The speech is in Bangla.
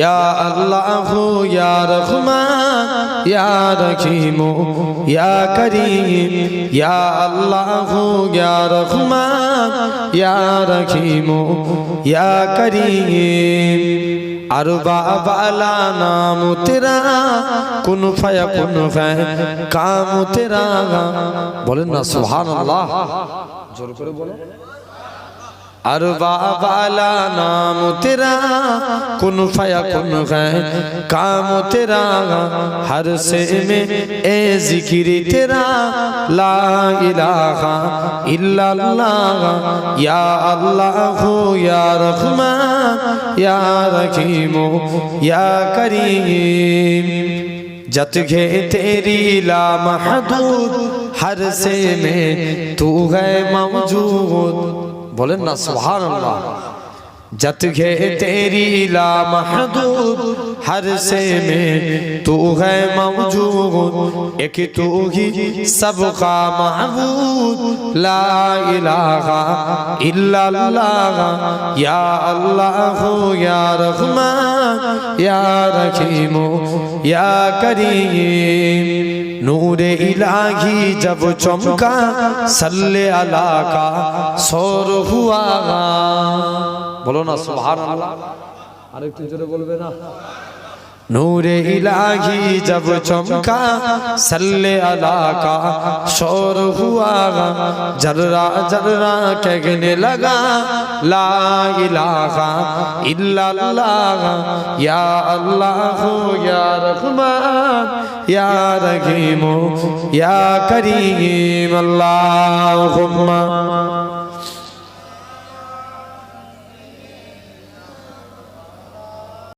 ইয়া আল্লাহ, ইয়া রহমান, ইয়া রহিম, ইয়া করিম, ইয়া আল্লাহ, ইয়া রহমান, ইয়া রহিম, ইয়া করিম। আর বাবালা নাম তেরা কোন ফায়া, কোন কাম তেরা। বলেন না, সুবহানাল্লাহ। জোর করে বলো। আর বাবালা নাম তেরা कुन फया कुन है काम तेरा हर से में ए जिक्र तेरा ला इलाहा इल्लल्लाह या अल्लाह या रहमान या रहीम या करीम जत घे तेरी ला महदूद हर से में तू है मौजूद बोले ना सुभान अल्लाह जत घे तेरी ला महदूद हर से में तू है मौजूद एक तू ही सबका महबूद ला इलाहा इल्लल्लाह या अल्लाह या रहमान या रहीम या करीम নূরে ইলাহি জব চমকা, সাল্লে আলা কা সর হুয়া। বলো না, সুবহানাল্লাহ। আরেকটু জোরে বলবে না? নূরে ইলাহি জব চমকা, সল্লে আলা কা শোর হুয়া জর্রা জর্রা কেগনে লাগা, লা ইলাহা ইল্লাল্লাহ, ইয়া আল্লাহ, ইয়া রহমান, ইয়া রহিম, ইয়া করিম, আল্লাহুম্মা।